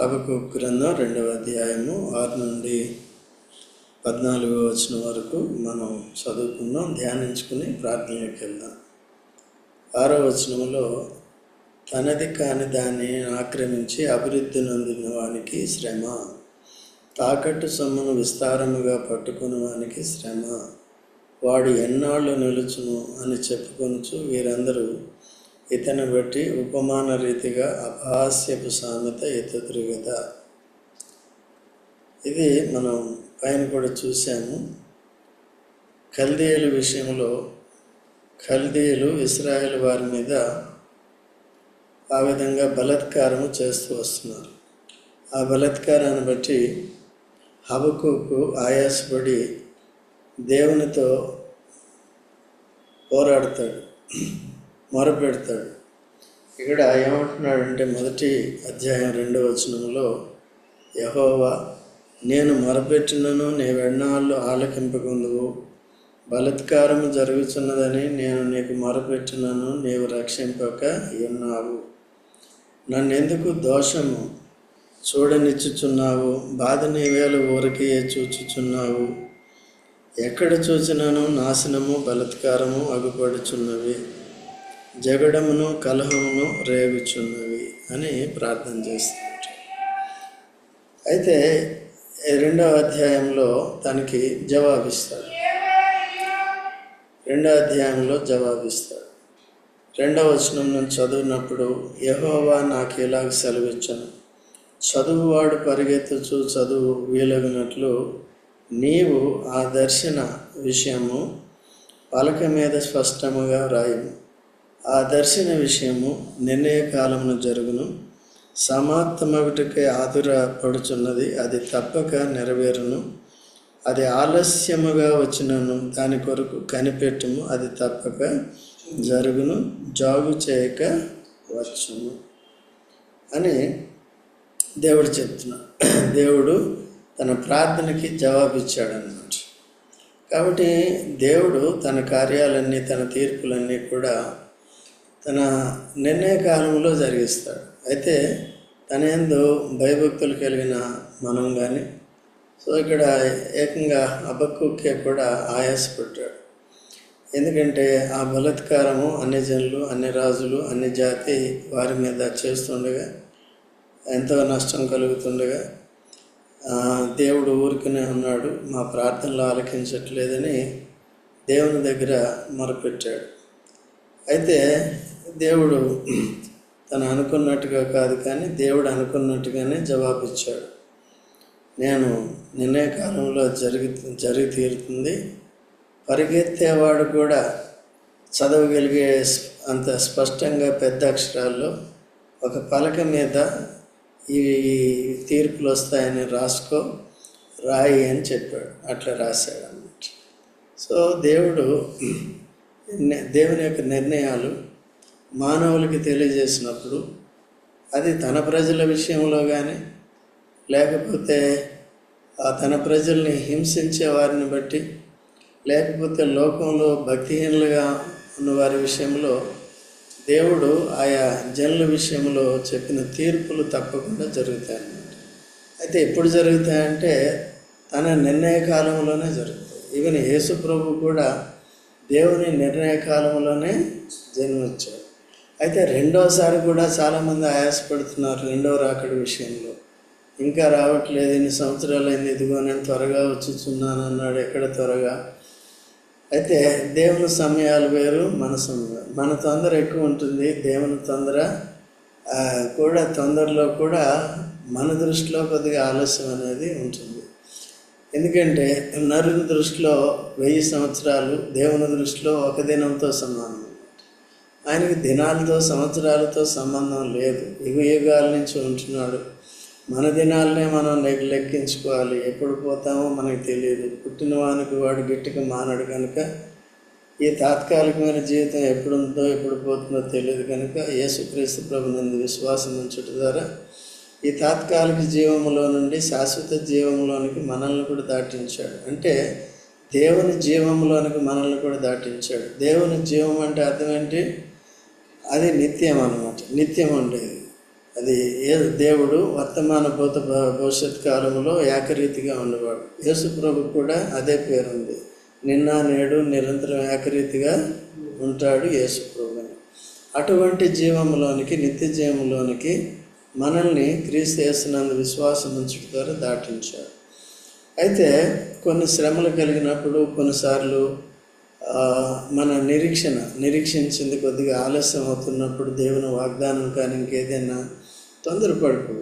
అబకు గ్రంథం రెండవ అధ్యాయము ఆరు నుండి పద్నాలుగో వచ్చిన వరకు మనం చదువుకుందాం ధ్యానించుకుని ప్రార్థనలోకి వెళ్దాం. ఆరో వచనంలో తనది కాని దాన్ని ఆక్రమించి అభివృద్ధి నొందిన వానికి శ్రమ. తాకట్టు సొమ్మును విస్తారముగా పట్టుకుని వానికి శ్రమ. వాడు ఎన్నాళ్ళు నిలుచును అని చెప్పుకొనుచు వీరందరూ ఇతను బట్టి ఉపమాన రీతిగా అపహాస్యపు సామెత ఎత్తుతురు కదా ఇది మనం పైన కూడా చూసాము కల్దీయుల విషయంలో కల్దీయులు ఇస్రాయేల్ వారి మీద ఆ విధంగా బలత్కారము చేస్తూ వస్తున్నారు. ఆ బలత్కారాన్ని బట్టి హబకుకు ఆయాసపడి దేవునితో పోరాడతాడు. మొరపెడతాడు. ఇక్కడ ఏమంటున్నాడంటే మొదటి అధ్యాయం రెండవ వచనంలో యహోవా నేను మొరపెట్టినను నీ వెన్నాళ్ళు ఆలకింపకుందువు. బలత్కారము జరుగుతున్నదని నేను నీకు మొరపెట్టినను నీవు రక్షింపక ఉన్నావు. నన్నెందుకు దోషము చూడనిచ్చుచున్నావు? బాధ నీవేళ ఊరికే చూచుచున్నావు. ఎక్కడ చూచినాను? నాశనము బలత్కారము అగుపడుచున్నవి. జగడమును కలహమును రేగుచున్నవి అని ప్రార్థన చేస్తున్నారు అయితే రెండవ అధ్యాయంలో తనకి జవాబిస్తాడు. రెండవ అధ్యాయంలో జవాబిస్తాడు. రెండవ వచనం నుంచి చదివినప్పుడు యహోవా నాకు ఇలాగ సెలవిచ్చను. చదువువాడు పరిగెత్తుచు చదువు వీలగినట్లు నీవు ఆ దర్శన విషయము పలక మీద స్పష్టముగా రాయము. ఆ దర్శన విషయము నిర్ణయ కాలమును జరుగును. సమాప్తమగుటకే ఆదురపడుచున్నది అది తప్పక నెరవేరును. అది ఆలస్యముగా వచ్చినను దాని కొరకు కనిపెట్టుము అది తప్పక జరుగును జాగు చేయక వచ్చును అని దేవుడు చెప్తున్నా. దేవుడు తన ప్రార్థనకి జవాబిచ్చాడన్నమాట. కాబట్టి దేవుడు తన కార్యాలన్నీ తన తీర్పులన్నీ కూడా తన నిర్ణయ కాలంలో జరిగిస్తాడు. అయితే తన ఎందు భయభక్తులు కలిగిన మనం కానీ సో ఇక్కడ ఏకంగా అబక్కుకే కూడా ఆయాసపడ్డాడు. ఎందుకంటే ఆ బలత్కారము అన్ని జనులు అన్ని రాజులు అన్ని జాతి వారి మీద చేస్తుండగా ఎంతో నష్టం కలుగుతుండగా దేవుడు ఊరికనే ఉన్నాడు మా ప్రార్థనలు ఆలకించట్లేదని దేవుని దగ్గర మొరపెట్టాడు. అయితే దేవుడు తను అనుకున్నట్టుగా కాదు కానీ దేవుడు అనుకున్నట్టుగానే జవాబిచ్చాడు. నేను నిర్ణయ కాలంలో జరిగి జరిగి తీరుతుంది. పరిగెత్తేవాడు కూడా చదవగలిగే అంత స్పష్టంగా పెద్ద అక్షరాల్లో ఒక పలక మీద ఈ తీర్పులు వస్తాయని రాసుకో రాయి అని చెప్పాడు. అట్లా రాశాడు అన్నమాట సో దేవుడు దేవుని యొక్క నిర్ణయాలు మానవులకి తెలియజేసినప్పుడు అది తన ప్రజల విషయంలో కానీ లేకపోతే ఆ తన ప్రజల్ని హింసించే వారిని బట్టి లేకపోతే లోకంలో భక్తిహీనులుగా ఉన్న వారి విషయంలో దేవుడు ఆయా జనుల విషయంలో చెప్పిన తీర్పులు తప్పకుండా జరుగుతాయన్నమాట అయితే ఎప్పుడు జరుగుతాయంటే తన నిర్ణయ కాలంలోనే జరుగుతాయి. ఈవెన్ యేసు ప్రభు కూడా దేవుని నిర్ణయ కాలంలోనే జన్మించాడు అయితే రెండోసారి కూడా చాలామంది ఆయాసపడుతున్నారు రెండో రాకడి విషయంలో. ఇంకా రావట్లేదు ఎన్ని సంవత్సరాలు అయింది ఇదిగో నేను త్వరగా వచ్చుచున్నాను అన్నాడు ఎక్కడ త్వరగా. అయితే దేవుని సమయాలు వేరు మన సమయం మన తొందర ఎక్కువ ఉంటుంది దేవుని తొందర కూడా తొందరలో కూడా మన దృష్టిలో కొద్దిగా ఆలస్యం అనేది ఉంటుంది. ఎందుకంటే నరుని దృష్టిలో వెయ్యి సంవత్సరాలు దేవుని దృష్టిలో ఒక దినంతో సమానం. ఆయనకి దినాలతో సంవత్సరాలతో సంబంధం లేదు. యుగ యుగాల నుంచి ఉంటున్నాడు. మన దినాలనే మనం లెక్క లెక్కించుకోవాలి. ఎప్పుడు పోతామో మనకు తెలియదు. పుట్టిన వానికి వాడు గట్టిగా మానడు కనుక ఈ తాత్కాలికమైన జీవితం ఎప్పుడు ఉందో ఎప్పుడు పోతుందో తెలియదు కనుక యేసుక్రీస్తు ప్రభు విశ్వాసం ఉంచుట ద్వారా ఈ తాత్కాలిక జీవంలో నుండి శాశ్వత జీవంలోనికి మనల్ని కూడా దాటించాడు. అంటే దేవుని జీవంలోనికి మనల్ని కూడా దాటించాడు. దేవుని జీవం అంటే అర్థం ఏంటి? అది నిత్యం అనమాట నిత్యం ఉండేది అది. ఏ దేవుడు వర్తమాన భూత భవిష్యత్ కాలంలో ఏకరీతిగా ఉండేవాడు. యేసు ప్రభు కూడా అదే పేరుంది. నిన్న నేడు నిరంతరం ఏకరీతిగా ఉంటాడు యేసు ప్రభు అని. అటువంటి జీవంలోనికి నిత్య జీవంలోనికి మనల్ని క్రీస్తు చేస్తున్నందు విశ్వాసం ఉంచడం ద్వారా దాటించాడు. అయితే కొన్ని శ్రమలు కలిగినప్పుడు కొన్నిసార్లు మన నిరీక్షణ నిరీక్షించింది కొద్దిగా ఆలస్యం అవుతున్నప్పుడు దేవుని వాగ్దానం కానీ ఇంకేదైనా తొందరపడుకో.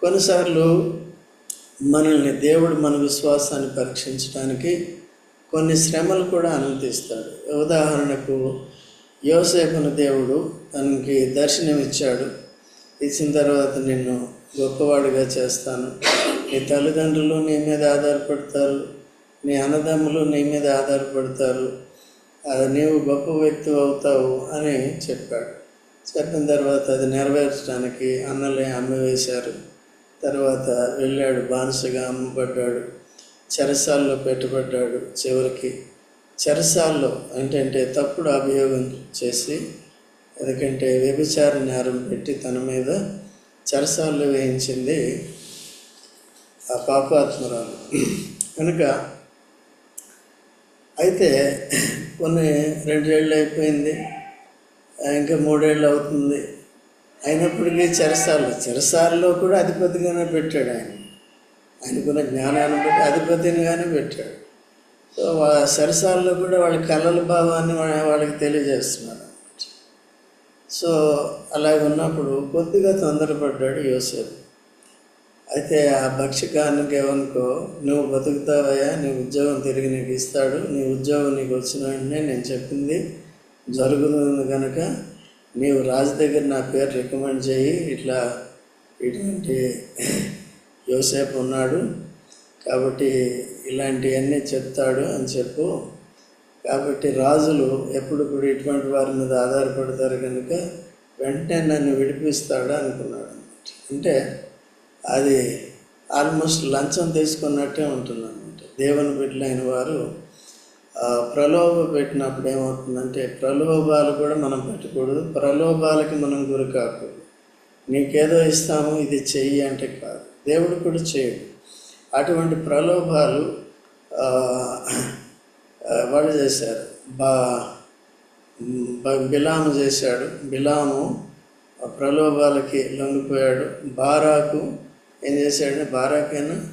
కొన్నిసార్లు మనల్ని దేవుడు మన విశ్వాసాన్ని పరీక్షించడానికి కొన్ని శ్రమలు కూడా అనుమతిస్తాడు. ఉదాహరణకు యోసేపును దేవుడు తనకి దర్శనం ఇచ్చాడు. ఇచ్చిన తర్వాత నిన్ను గొప్పవాడిగా చేస్తాను. నీ తల్లిదండ్రులు నీ మీద ఆధారపడతారు. నీ అన్నదమ్ములు నీ మీద ఆధారపడతారు. అది నీవు గొప్ప వ్యక్తి అవుతావు అని చెప్పాడు. చెప్పిన తర్వాత అది నెరవేర్చడానికి అన్నలే అమ్మివేశారు తర్వాత వెళ్ళాడు బానిసగా అమ్మబడ్డాడు. చెరసాల్లో పెట్టబడ్డాడు చివరికి. చెరసాల్లో ఏంటంటే తప్పుడు అభియోగం చేసి ఎందుకంటే వ్యభిచార నేరం పెట్టి తన మీద చెరసాల్లో వేయించింది ఆ పాపాత్మరాలు. కనుక అయితే కొన్ని రెండేళ్ళు అయిపోయింది ఇంకా మూడేళ్ళు అవుతుంది అయినప్పటికీ చెరసాలు చెరసాలలో కూడా అధిపతిగానే పెట్టాడు ఆయన. ఆయనకున్న జ్ఞానాన్ని బట్టి అధిపతినిగానే పెట్టాడు. సో ఆ సరసాల్లో కూడా వాళ్ళ కళల భావాన్ని వాళ్ళకి తెలియజేస్తున్నాడు. అన్నమాట సో అలాగ ఉన్నప్పుడు కొద్దిగా తొందరపడ్డాడు యోసేపు. అయితే ఆ భక్ష్యకానికి ఏమనుకో నువ్వు బతుకుతావయ్యా నీ ఉద్యోగం తిరిగి నీకు ఇస్తాడు నీ ఉద్యోగం నీకు వచ్చిన వెంటనే నేను చెప్పింది జరుగుతుంది కనుక నీవు రాజు దగ్గర నా పేరు రికమెండ్ చేయి ఇట్లా ఇటువంటి యోసేపు ఉన్నాడు కాబట్టి ఇలాంటివన్నీ చెప్తాడు అని చెప్పు. కాబట్టి రాజులు ఎప్పుడు కూడా ఇటువంటి వారి మీద ఆధారపడతారు కనుక వెంటనే నన్ను విడిపిస్తాడు అనుకున్నాడు అంటే అది ఆల్మోస్ట్ లంచం తీసుకున్నట్టే ఉంటుంది అనమాట దేవుని బిడ్డలైన వారు ప్రలోభ పెట్టినప్పుడు ఏమవుతుందంటే ప్రలోభాలు కూడా మనం పెట్టకూడదు ప్రలోభాలకి మనం గురి కాకూడదు. నీకేదో ఇస్తాము ఇది చెయ్యి అంటే కాదు. దేవుడు కూడా చేయడు. అటువంటి ప్రలోభాలు ఆ, వాళ్ళు చేశారు. బా బిలాము చేశాడు. బిలాము ప్రలోభాలకి లొంగిపోయాడు. బారాకు ఏం చేశాడంటే బారాకేనా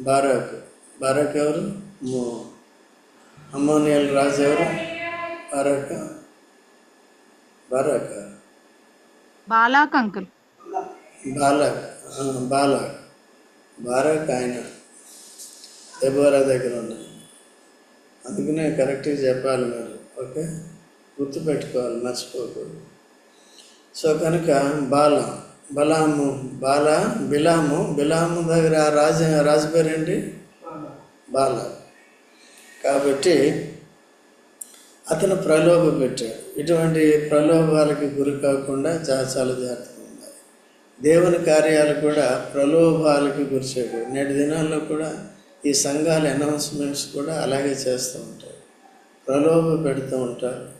బారాకు. బారాక్ ఎవరు? అమ్మోనియల్ రాజు ఎవరు? బారాక. బారాక. బాలాక్ అంకుల్. బాలక్. బాలక్. బారాక్ ఆయన. దెబోరా దగ్గర ఉన్నాడు. అందుకనే కరెక్ట్గా చెప్పాలి మీరు. ఓకే? గుర్తుపెట్టుకోవాలి మర్చిపోకూడదు. సో కనుక బాల బలాము బాల బిలాము బిలాము దగ్గర ఆ రాజు రాజు పేరు ఏంటి బాల. కాబట్టి అతను ప్రలోభ పెట్టాడు. ఇటువంటి ప్రలోభాలకి గురి కాకుండా చాలా చాలా జాగ్రత్తగా ఉండాలి. దేవుని కార్యాలు కూడా ప్రలోభాలకి గురి చేయకూడదు. నేటి దినాల్లో కూడా ఈ సంఘాల అనౌన్స్మెంట్స్ కూడా అలాగే చేస్తూ ఉంటారు ప్రలోభ పెడుతూ ఉంటారు.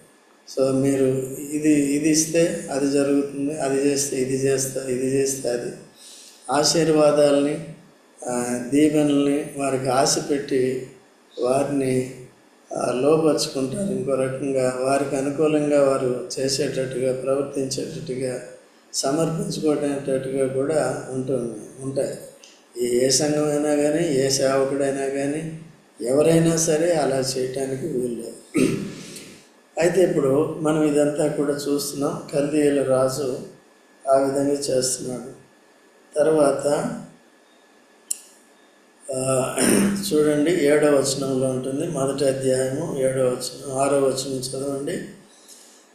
సో మీరు ఇది ఇది ఇస్తే అది జరుగుతుంది అది చేస్తే ఇది చేస్తా ఇది చేస్తే అది. ఆశీర్వాదాలని దీపెనల్ని దీవెనల్ని వారికి ఆశ పెట్టి వారిని లోపరుచుకుంటారు ఇంకో రకంగా వారికి అనుకూలంగా వారు చేసేటట్టుగా ప్రవర్తించేటట్టుగా సమర్పించుకోవటట్టుగా కూడా ఉంటుంది ఉంటాయి. ఏ ఏ సంఘమైనా కానీ ఏ సేవకుడైనా కానీ ఎవరైనా సరే అలా చేయటానికి వీల్లేదు. అయితే ఇప్పుడు మనం ఇదంతా కూడా చూస్తున్నాం. కల్దీయుల రాజు ఆ విధంగా చేస్తున్నాడు. తర్వాత చూడండి ఏడవ వచనంలో ఉంటుంది. మొదటి అధ్యాయము ఏడవ వచనం ఆరో వచనం చదవండి.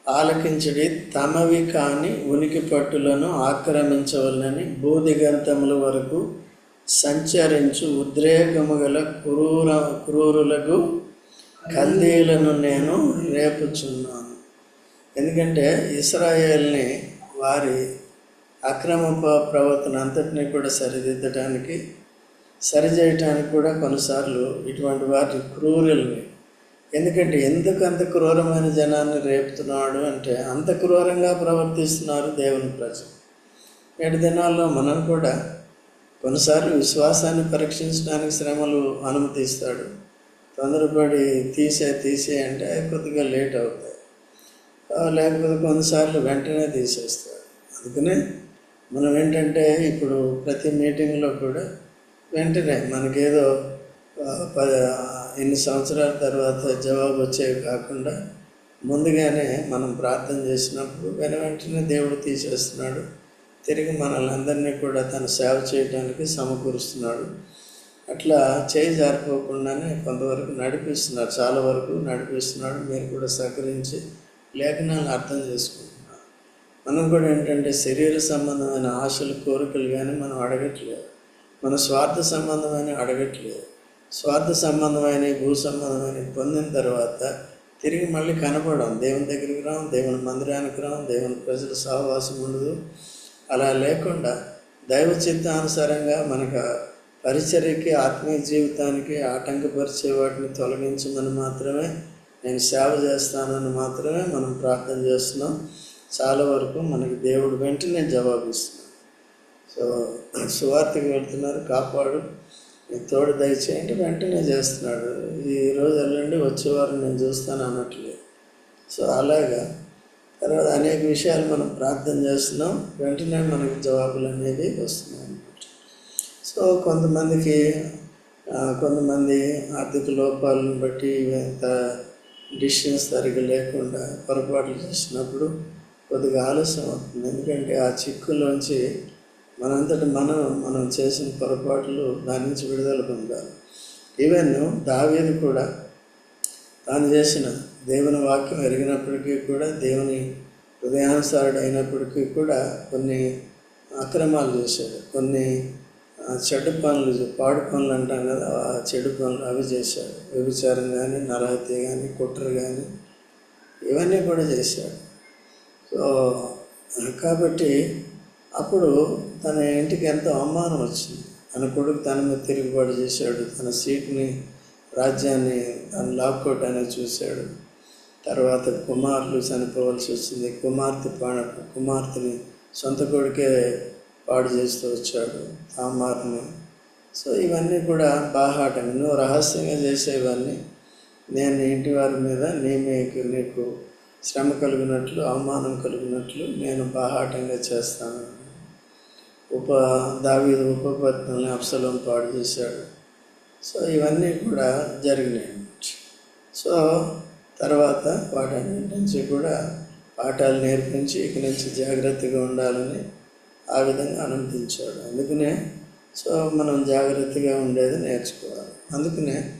ఆలకించడి తమవి కాని ఉనికి పట్టులను ఆక్రమించవలనని భూదిగంతముల వరకు సంచరించు ఉద్రేకము గల క్రూర క్రూరులకు కల్దీలను నేను రేపుచున్నాను. ఎందుకంటే ఇస్రాయేల్ని వారి అక్రమ ప్రవర్తన అంతటినీ కూడా సరిదిద్దడానికి సరిచేయటానికి కూడా కొన్నిసార్లు ఇటువంటి వారి క్రూరుల్ని. ఎందుకంటే ఎందుకు అంత క్రూరమైన జనాన్ని రేపుతున్నాడు అంటే అంత క్రూరంగా ప్రవర్తిస్తున్నారు దేవుని ప్రజలు. నేటి దినాల్లో మనం కూడా కొన్నిసార్లు విశ్వాసాన్ని పరీక్షించడానికి శ్రమలు అనుమతిస్తాడు. తొందరపడి తీసే తీసే అంటే అవి కొద్దిగా లేట్ అవుతాయి. లేకపోతే కొన్నిసార్లు వెంటనే తీసేస్తారు. అందుకనే మనం ఏంటంటే ఇప్పుడు ప్రతి మీటింగ్లో కూడా వెంటనే మనకేదో పది ప ఇన్ని సంవత్సరాల తర్వాత జవాబు వచ్చేవి కాకుండా ముందుగానే మనం ప్రార్థన చేసినప్పుడు వెన వెంటనే దేవుడు తీసేస్తున్నాడు. తిరిగి మనల్ని అందరినీ కూడా తన సేవ చేయడానికి సమకూరుస్తున్నాడు. అట్లా చేయి జారిపోకుండానే కొంతవరకు నడిపిస్తున్నారు. చాలా వరకు నడిపిస్తున్నాడు. మీరు కూడా సహకరించి లేఖనాలను అర్థం చేసుకుంటున్నారు. మనం కూడా ఏంటంటే శరీర సంబంధమైన ఆశలు కోరికలు కానీ మనం అడగట్లేదు. మన స్వార్థ సంబంధమైన అడగట్లేదు. స్వార్థ సంబంధమైన భూ సంబంధమైన పొందిన తర్వాత తిరిగి మళ్ళీ కనపడం దేవుని దగ్గరికి రాం దేవుని మందిరానికి రాం దేవుని ప్రజల సహవాసం ఉండదు. అలా లేకుండా దైవ చిత్తానుసారంగా మనకు పరిచర్యకి ఆత్మీయ జీవితానికి ఆటంకపరిచే వాటిని తొలగించమని మాత్రమే నేను సేవ చేస్తానని మాత్రమే మనం ప్రార్థన చేస్తున్నాం. చాలా వరకు మనకి దేవుడు వెంటనే జవాబిస్తున్నాం సో సువార్తకి వెళ్తున్నారు కాపాడు. నీ తోడు దయచేయండి వెంటనే చేస్తున్నాడు. ఈరోజు వెళ్ళండి వచ్చేవారు నేను చూస్తాను అనట్లేదు సో అలాగా. తర్వాత అనేక విషయాలు మనం ప్రార్థన చేస్తున్నాం. వెంటనే మనకి జవాబులు అనేవి వస్తున్నాయి. సో కొంతమందికి కొంతమంది ఆర్థిక లోపాలను బట్టి ఎంత డిసిషన్స్ సరిగ్గా లేకుండా పొరపాట్లు చేసినప్పుడు కొద్దిగా ఆలస్యం అవుతుంది. ఎందుకంటే ఆ చిక్కులోంచి మనంతటి మనం మనం చేసిన పొరపాట్లు దాని నుంచి విడుదల పొందాలి. ఈవెన్ దావేది కూడా తాను చేసిన దేవుని వాక్యం ఎరిగినప్పటికీ కూడా దేవుని హృదయానుసారుడు అయినప్పటికీ కూడా కొన్ని అక్రమాలు చేశాడు. కొన్ని ఆ, పనులు పాడు పనులు అంటాం కదా ఆ చెడు పనులు అవి చేశాడు. వ్యభిచారం కానీ నరహత్య కానీ కుట్ర కానీ ఇవన్నీ కూడా చేశాడు. సో కాబట్టి అప్పుడు తన ఇంటికి ఎంతో అవమానం వచ్చింది. తన కొడుకు తన మీద తిరుగుబాటు చేశాడు. తన సీట్ని రాజ్యాన్ని తను లాక్కోవటానికి చూశాడు. తర్వాత కుమారులు చనిపోవాల్సి వచ్చింది. కుమార్తె పాడ కుమార్తెని సొంత కొడుకే పాడు చేస్తూ వచ్చాడు తామార్ని సో ఇవన్నీ కూడా బాహాటం. నువ్వు రహస్యంగా చేసేవన్నీ నేను ఇంటి వారి మీద నీ మీకు నీకు శ్రమ కలిగినట్లు అవమానం కలిగినట్లు నేను బాహాటంగా చేస్తాను. ఉప దావీదు ఉపపత్నుల్ని అప్సలం పాడు చేశాడు. సో ఇవన్నీ కూడా జరిగినాయి సో తర్వాత వాటన్నిటి నుంచి కూడా పాఠాలు నేర్పించి ఇక నుంచి జాగ్రత్తగా ఉండాలని ఆ విధంగా అనుమతించాడు. అందుకనే సో మనం జాగ్రత్తగా ఉండేది నేర్చుకోవాలి. అందుకనే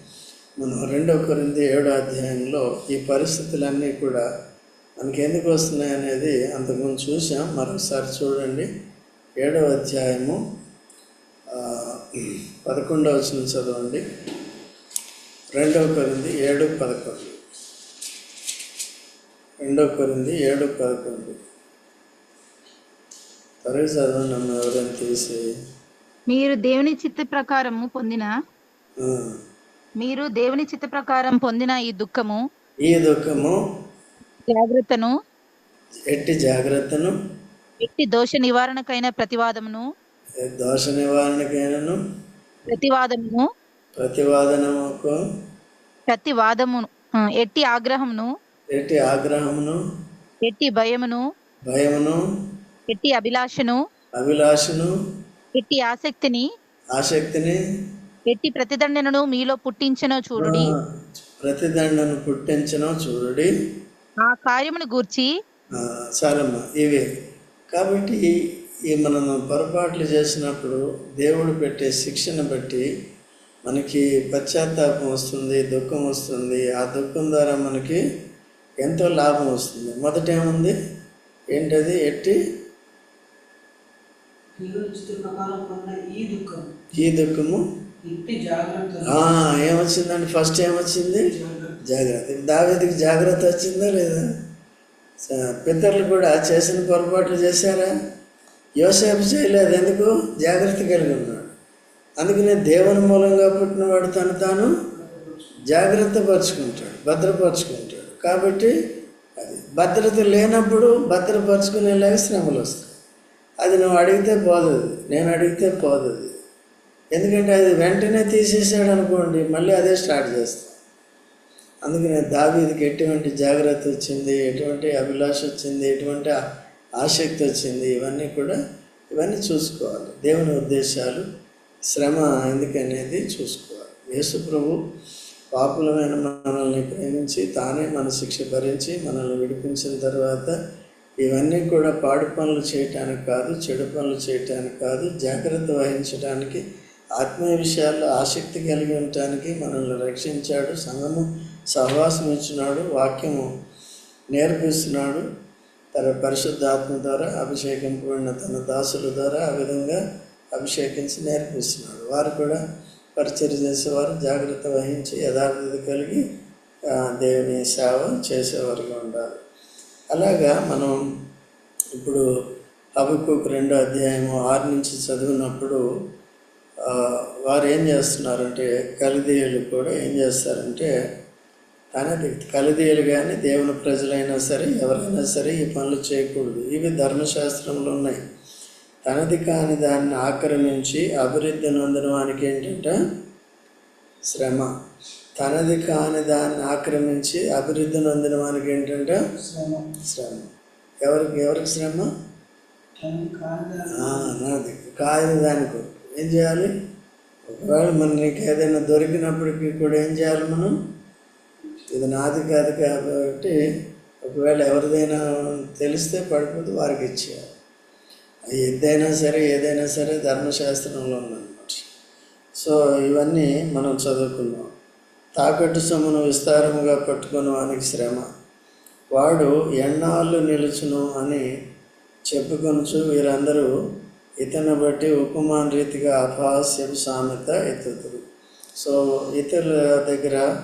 మనం రెండో కొరింది ఏడో అధ్యాయంలో ఈ పరిస్థితులన్నీ కూడా మనకి ఎందుకు వస్తున్నాయి అనేది అంతకుముందు చూసాం మరొకసారి చూడండి. ఏడవ అధ్యాయము పదకొండవ వచ్చిన చదవండి. రెండవ కొరింది ఏడు పదకొండు. రెండవ కొరింది ఏడు పదకొండు. ఎవరైనా తీసి మీరు దేవుని చిత్త ప్రకారము పొందిన మీరు దేవుని చిత్త ప్రకారం పొందిన ఈ దుఃఖము ఈ దుఃఖము జాగ్రత్తను ఎట్టి జాగ్రత్తను ఎట్టి దోష నివారణకైన ప్రతివాదమును దోష నివారణకైనను ప్రతివాదమును ప్రతివాదనముకు ప్రతివాదమును ఎట్టి ఆగ్రహమును ఎట్టి ఆగ్రహమును ఎట్టి భయమును భయమును ఎట్టి అభిలాషను అభిలాషను ఎట్టి ఆసక్తిని ఆసక్తిని ఎట్టి ప్రతిదండనను మీలో పుట్టించనో చూడుడి. ప్రతిదండను పుట్టించను చూడుడి. ఆ కార్యమును గూర్చి చాలమ్మా ఇవే. కాబట్టి ఈ మనం పొరపాట్లు చేసినప్పుడు దేవుడు పెట్టే శిక్షను బట్టి మనకి పశ్చాత్తాపం వస్తుంది దుఃఖం వస్తుంది. ఆ దుఃఖం ద్వారా మనకి ఎంతో లాభం వస్తుంది. మొదట ఏముంది? ఏంటది? ఎట్టి ఈ దుఃఖం. ఈ దుఃఖము? ఇట్టి జాగ్రత్త ఆ, ఏమొచ్చిందండి? ఫస్ట్ ఏమొచ్చింది? జాగ్రత్త. దావేదికి జాగ్రత్త వచ్చిందా లేదా? పితరులు కూడా చేసిన పొరపాట్లు చేశారా? యోసేపు చేయలేదు. ఎందుకు? జాగ్రత్త కలిగి ఉన్నాడు. అందుకనే దేవుని మూలంగా పుట్టినవాడు తను తాను జాగ్రత్త పరుచుకుంటాడు భద్రపరుచుకుంటాడు. కాబట్టి అది భద్రత లేనప్పుడు భద్రపరుచుకునేలాగా శ్రమలు వస్తాయి. అది నువ్వు అడిగితే పోదు నేను అడిగితే పోదు. ఎందుకంటే అది వెంటనే తీసేసాడు అనుకోండి మళ్ళీ అదే స్టార్ట్ చేస్తాం. అందుకనే దావీదికి ఎటువంటి జాగ్రత్త వచ్చింది ఎటువంటి అభిలాష వచ్చింది ఎటువంటి ఆసక్తి వచ్చింది ఇవన్నీ కూడా ఇవన్నీ చూసుకోవాలి. దేవుని ఉద్దేశాలు శ్రమ ఎందుకనేది చూసుకోవాలి. యేసుప్రభు పాపులమైన మనల్ని ప్రేమించి తానే మన శిక్ష భరించి మనల్ని విడిపించిన తర్వాత ఇవన్నీ కూడా పాడు పనులు చేయటానికి కాదు చెడు పనులు చేయటానికి కాదు జాగ్రత్త వహించడానికి ఆత్మీయ విషయాల్లో ఆసక్తి కలిగి ఉండటానికి మనల్ని రక్షించాడు సంఘము సహవాసం ఇచ్చినాడు వాక్యము నేర్పిస్తున్నాడు. తన పరిశుద్ధాత్మ ద్వారా అభిషేకం తన దాసుల ద్వారా ఆ విధంగా అభిషేకించి నేర్పిస్తున్నాడు. వారు కూడా పరిచయం చేసేవారు జాగ్రత్త వహించి యథార్థత కలిగి దేవుని సేవ చేసేవారుగా ఉండాలి. అలాగా మనం ఇప్పుడు హబక్కుకు రెండో అధ్యాయము ఆరు నుంచి చదివినప్పుడు వారు ఏం చేస్తున్నారంటే కలిదీయులు కూడా ఏం చేస్తారంటే తనది కలిదీయులు కానీ దేవుని ప్రజలైనా సరే ఎవరైనా సరే ఈ పనులు చేయకూడదు. ఇవి ధర్మశాస్త్రంలో ఉన్నాయి. తనది కాని దాన్ని ఆక్రమించి అభివృద్ధి నొందడానికి ఏంటంటే శ్రమ. తనది కాని దాన్ని ఆక్రమించి అభివృద్ధి నొందడానికి ఏంటంటే శ్రమ. శ్రమ. ఎవరికి ఎవరికి శ్రమ? నాది. కాదు దానికి. ఏం చేయాలి? ఒకవేళ మన నీకు ఏదైనా దొరికినప్పటికీ కూడా ఏం చేయాలి మనం? ఇది నాది కాదు కాబట్టి ఒకవేళ ఎవరిదైనా తెలిస్తే పడిపోతే వారికి ఇచ్చేయాలి. అది ఎద్దైనా సరే ఏదైనా సరే ధర్మశాస్త్రంలో ఉందన్నమాట. సో ఇవన్నీ మనం చదువుకున్నాం తాకట్టు సొమ్మును విస్తారముగా పట్టుకుని వానికి శ్రమ. వాడు ఎన్నాళ్ళు నిలుచును అని చెప్పుకొనుచు వీరందరూ ఇతను బట్టి ఉపమాన రీతిగా అపహాస్యం సామెత ఎత్తుతురు సో ఇతరుల దగ్గర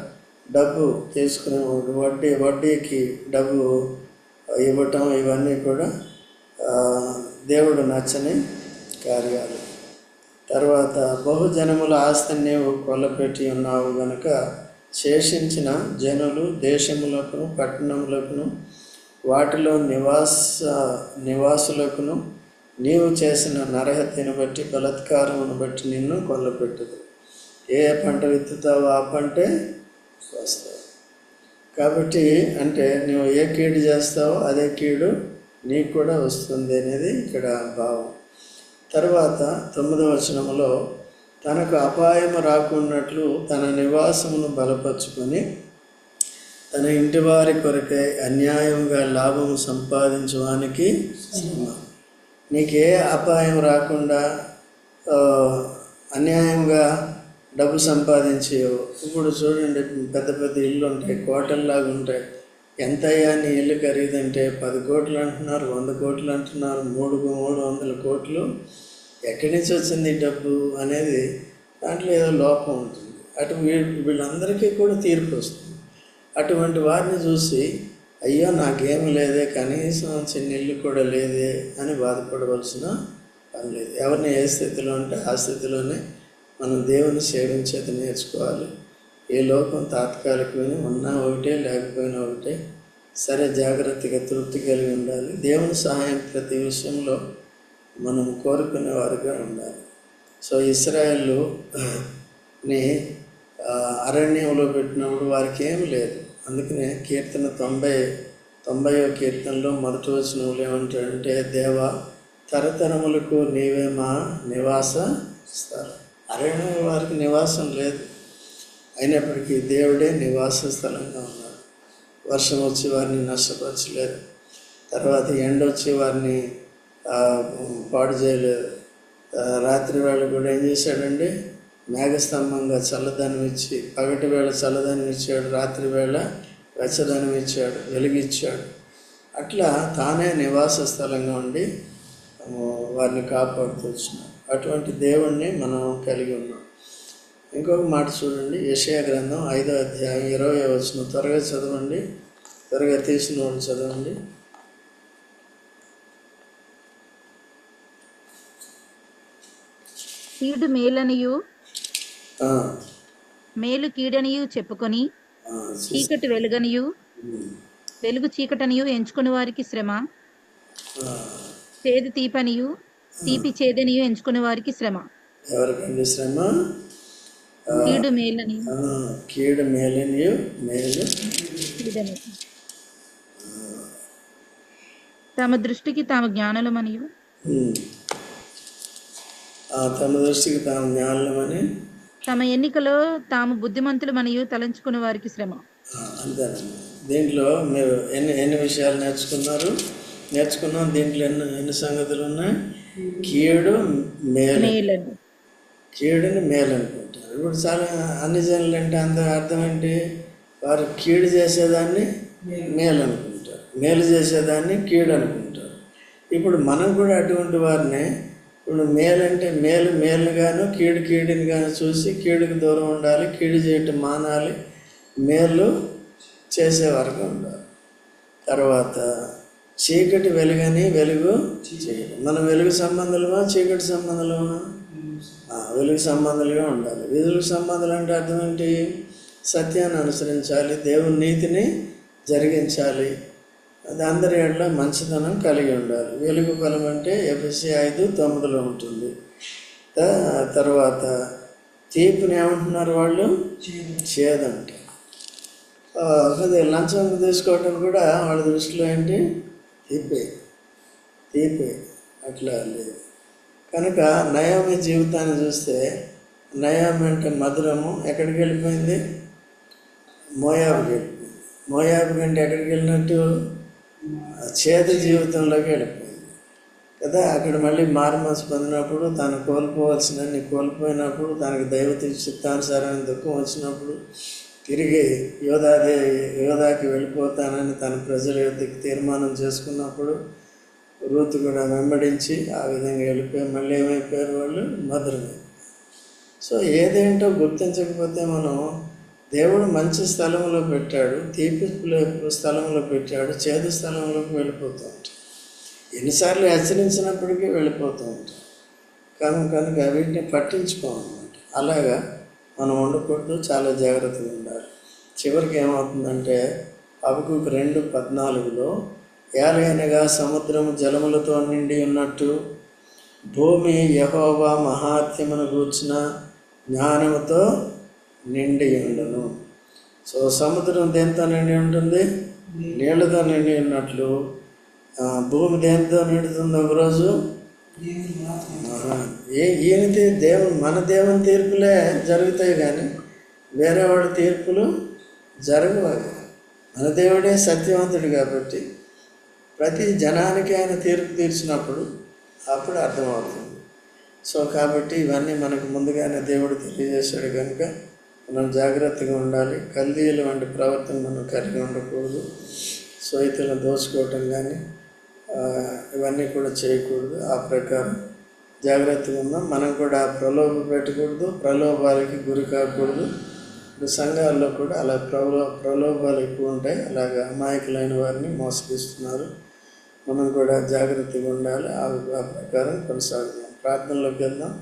డబ్బు తీసుకునే వడ్డీ వడ్డీకి డబ్బు ఇవ్వటం ఇవన్నీ కూడా దేవుడు నచ్చని కార్యాలు. తర్వాత బహుజనముల ఆస్తిని నీవు కొల్లపెట్టి ఉన్నావు కనుక శేషించిన జనులు దేశములకును పట్టణములకును వాటిలో నివాస నివాసులకును నీవు చేసిన నరహత్యను బట్టి బలత్కారమును బట్టి నిన్ను కొల్లపెట్టదు ఏ పంట విత్తుతావో ఆ పంటే వస్తావు కాబట్టి అంటే నువ్వు ఏ కీడు చేస్తావో అదే కీడు నీకు కూడా వస్తుంది అనేది ఇక్కడ భావం. తర్వాత తొమ్మిదవ వచనంలో తనకు అపాయం రాకున్నట్లు తన నివాసమును బలపరుచుకొని తన ఇంటి వారి కొరకై అన్యాయంగా లాభం సంపాదించడానికి శ్రమ. నీకే అపాయం రాకుండా అన్యాయంగా డబ్బు సంపాదించేవు ఇప్పుడు చూడండి పెద్ద పెద్ద ఇల్లు ఉంటాయి కోటల్లాగా ఉంటాయి. ఎంత అయ్యా నీ ఇల్లు ఖరీదంటే పది కోట్లు అంటున్నారు వంద కోట్లు అంటున్నారు మూడు మూడు వందల కోట్లు. ఎక్కడి నుంచి వచ్చింది ఈ డబ్బు అనేది దాంట్లో ఏదో లోపం ఉంటుంది. అటు వీ- వీళ్ళందరికీ కూడా తీర్పు వస్తుంది. అటువంటి వారిని చూసి అయ్యో నాకేమి లేదే కనీసం చిన్న ఇల్లు కూడా లేదే అని బాధపడవలసిన పని లేదు. ఎవరిని ఏ స్థితిలో ఉంటే ఆ స్థితిలోనే మనం దేవుని సేవించేది నేర్చుకోవాలి. ఏ లోకం తాత్కాలికమైన ఉన్నా ఒకటే లేకపోయినా ఒకటే సరే జాగ్రత్తగా తృప్తి కలిగి ఉండాలి. దేవుని సహాయం ప్రతి విషయంలో మనం కోరుకునే వారుగా ఉండాలి. సో ఇస్రాయళ్ళు ని అరణ్యంలో పెట్టినప్పుడు వారికి ఏమి లేదు. అందుకనే కీర్తన తొంభై తొంభైవ కీర్తనలో మొదటి వచనంలో ఏమంటాడంటే దేవ తరతరములకు నీవే మా నివాస స్థలం. అరణ్యం వారికి నివాసం లేదు. అయినప్పటికీ దేవుడే నివాస స్థలంగా ఉన్నాడు వర్షం వచ్చి వారిని నష్టపరచలేదు. తర్వాత ఎండ వచ్చి వారిని పాడు చేయలేదు రాత్రి వేళ కూడా ఏం చేశాడండి? మేఘస్తంభంగా చల్లదనం ఇచ్చి పగటి వేళ చల్లదనం ఇచ్చాడు రాత్రి వేళ వెచ్చదనం ఇచ్చాడు వెలుగిచ్చాడు. అట్లా తానే నివాస స్థలంగా ఉండి వారిని కాపాడుతూ వచ్చినాడు అటువంటి దేవుణ్ణి మనం కలిగి ఉన్నాం. ఇంకొక మాట చూడండి. యెషయా గ్రంథం ఐదో అధ్యాయం ఇరవై వచ్చిన త్వరగా చదవండి. త్వరగా తీసిన వాళ్ళు చదవండి. కీడు మేలనియు. మేలు కీడనియు చెప్పుకొని చీకటి వెలుగనియు. వెలుగు చీకటనియు ఎంచుకుని వారికి శ్రమ. చేదు తీపనియు తీపి చేదనియు ఎంచుకునే వారికి శ్రమ. ఎవరికండి శ్రమ? కీడు మేలని కీడు మేలనియు మేలు. తమ దృష్టికి తాము జ్ఞానులమనియు తమ దృష్టికి తాము జ్ఞానమని తమ ఎన్నికలో తాము బుద్ధిమంతులమనియు తలంచుకునే వారికి శ్రమ. ఆ, అంతేనమ్మా దీంట్లో మీరు ఎన్ని ఎన్ని విషయాలు నేర్చుకున్నారు? నేర్చుకున్నాం. దీంట్లో ఎన్ని ఎన్ని సంగతులు ఉన్నాయి కీడు మేలు. కీడుని మేలు అనుకుంటారు ఇప్పుడు చాలా అన్ని జనులు అంటే అంత అర్థం ఏంటి? వారు కీడు చేసేదాన్ని మేలు అనుకుంటారు మేలు చేసేదాన్ని కీడు అనుకుంటారు ఇప్పుడు మనం కూడా అటువంటి వారిని ఇప్పుడు మేలు అంటే మేలు మేలుగాను కీడు కీడుని గాను చూసి కీడుకి దూరం ఉండాలి కీడు చేయటం మానాలి మేలు చేసే వరకు ఉండాలి. తర్వాత చీకటి వెలుగని వెలుగు చీకటి మన వెలుగు సంబంధాలమా చీకటి సంబంధాలమా? వెలుగు సంబంధాలుగా ఉండాలి. వెలుగు సంబంధాలు అంటే అర్థం ఏంటి? సత్యాన్ని అనుసరించాలి దేవుని నీతిని జరిగించాలి. అందరి ఏళ్ళ మంచితనం కలిగి ఉండాలి. వెలుగు ఫలం అంటే ఎఫ్ఎస్సి ఐదు తొమ్మిదిలో ఉంటుంది. తర్వాత తీపిని ఏమంటున్నారు వాళ్ళు? చేదంట. అదే లంచం తీసుకోవటం కూడా వాళ్ళ దృష్టిలో ఏంటి? తీపే తీపే అట్లా లేదు. కనుక నయామి జీవితాన్ని చూస్తే నయామి అంటే మధురము. ఎక్కడికి వెళ్ళిపోయింది? మోయాబుకి వెళ్ళిపోయింది. మోయాబు కంటే ఎక్కడికి వెళ్ళినట్టు? చేత జీవితంలోకి వెళ్ళిపోయింది. కదా అక్కడ మళ్ళీ మారుమనసు పొందినప్పుడు తను కోల్పోవలసినన్ని కోల్పోయినప్పుడు తనకు దైవత చిత్తానుసారమైన దుఃఖం వచ్చినప్పుడు తిరిగి యోధాదే యోధాకి వెళ్ళిపోతానని తన ప్రజల యుద్ధకి తీర్మానం చేసుకున్నప్పుడు రూత్ కూడా వెంబడించి ఆ విధంగా వెళ్ళిపోయి మళ్ళీ ఏమైపోయారు వాళ్ళు? మధురమే సో ఏదేంటో గుర్తించకపోతే మనం దేవుడు మంచి స్థలంలో పెట్టాడు తీపి స్థలంలో పెట్టాడు చేదు స్థలంలోకి వెళ్ళిపోతూ ఉంటాం ఎన్నిసార్లు హెచ్చరించినప్పటికీ వెళ్ళిపోతూ ఉంటాం కనుక కనుక వీటిని పట్టించుకోమన్నమాట అలాగా మనం ఉండకూడదు చాలా జాగ్రత్తగా ఉండాలి. చివరికి ఏమవుతుందంటే అబుకు రెండు పద్నాలుగులో ఏలైనగా సముద్రం జలములతో నిండి ఉన్నట్టు భూమి యహోవా మహాత్యమును గూర్చిన జ్ఞానముతో నిండి ఉండను. సో సముద్రం దేంతో నిండి ఉంటుంది? నీళ్ళతో నిండి ఉన్నట్లు. భూమి దేంతో నిండుతుంది ఒకరోజు? ఏ ఈయనది దేవుని మన దేవుని తీర్పులే జరుగుతాయి కానీ వేరే వాడి తీర్పులు జరగవు మన దేవుడే సత్యవంతుడు కాబట్టి ప్రతి జనానికి ఆయన తీర్పు తీర్చినప్పుడు అప్పుడు అర్థమవుతుంది. సో కాబట్టి ఇవన్నీ మనకు ముందుగానే దేవుడు తెలియజేశాడు కనుక మనం జాగ్రత్తగా ఉండాలి. కల్దీలు వంటి ప్రవర్తన మనం కలిగి ఉండకూడదు. సో దోచుకోవటం కానీ ఇవన్నీ కూడా చేయకూడదు. ఆ ప్రకారం జాగ్రత్తగా ఉందాం. మనం కూడా ప్రలోభ పెట్టకూడదు. ప్రలోభాలకి గురి కాకూడదు. ఇప్పుడు సంఘాల్లో కూడా అలా ప్రలో ప్రలోభాలు ఎక్కువ ఉంటాయి. అలాగే అమాయకులైన వారిని మోసగిస్తున్నారు. మనం కూడా జాగ్రత్తగా ఉండాలి. ఆ ఆ ప్రకారం కొనసాగుదాం. ప్రార్థనలోకి వెళ్దాం.